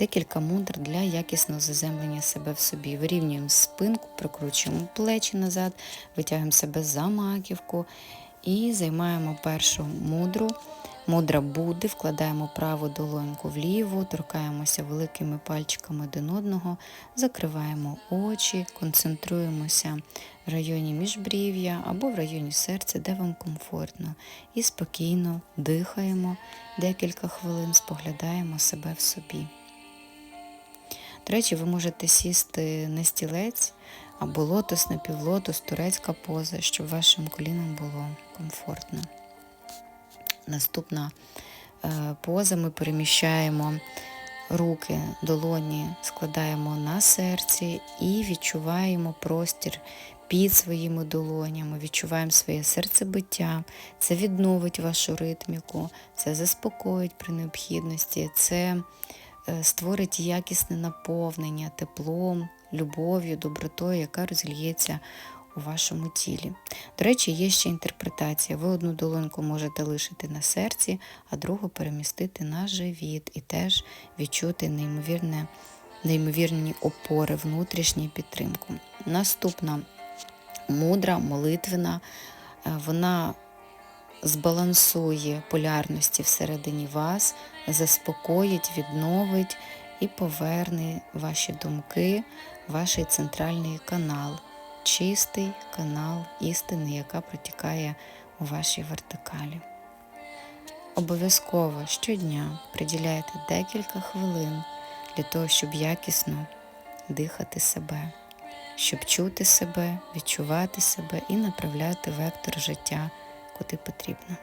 Декілька мудр для якісного заземлення себе в собі. Вирівнюємо спинку, прикручуємо плечі назад, витягуємо себе за маківку і займаємо першу мудру. Мудра Будди, вкладаємо праву долоньку в ліву, торкаємося великими пальчиками один одного, закриваємо очі, концентруємося в районі міжбрів'я або в районі серця, де вам комфортно. І спокійно дихаємо декілька хвилин, споглядаємо себе в собі. Речі, ви можете сісти на стілець або лотос, напівлотос, турецька поза, щоб вашим колінам було комфортно. Наступна е, поза. Ми переміщаємо руки, долоні, складаємо на серці і відчуваємо простір під своїми долонями, відчуваємо своє серцебиття, це відновить вашу ритміку, це заспокоїть при необхідності, це створить якісне наповнення теплом, любов'ю, добротою, яка розліється у вашому тілі. До речі, є ще інтерпретація. Ви одну долоньку можете лишити на серці, а другу перемістити на живіт і теж відчути неймовірне, неймовірні опори, внутрішню підтримку. Наступна мудра, молитвена, е, вона збалансує полярності всередині вас, заспокоїть, відновить і поверне ваші думки, ваш центральний канал, чистий канал істини, яка протікає у вашій вертикалі. Обов'язково щодня приділяйте декілька хвилин для того, щоб якісно дихати себе, щоб чути себе, відчувати себе і направляти вектор життя куди потрібно.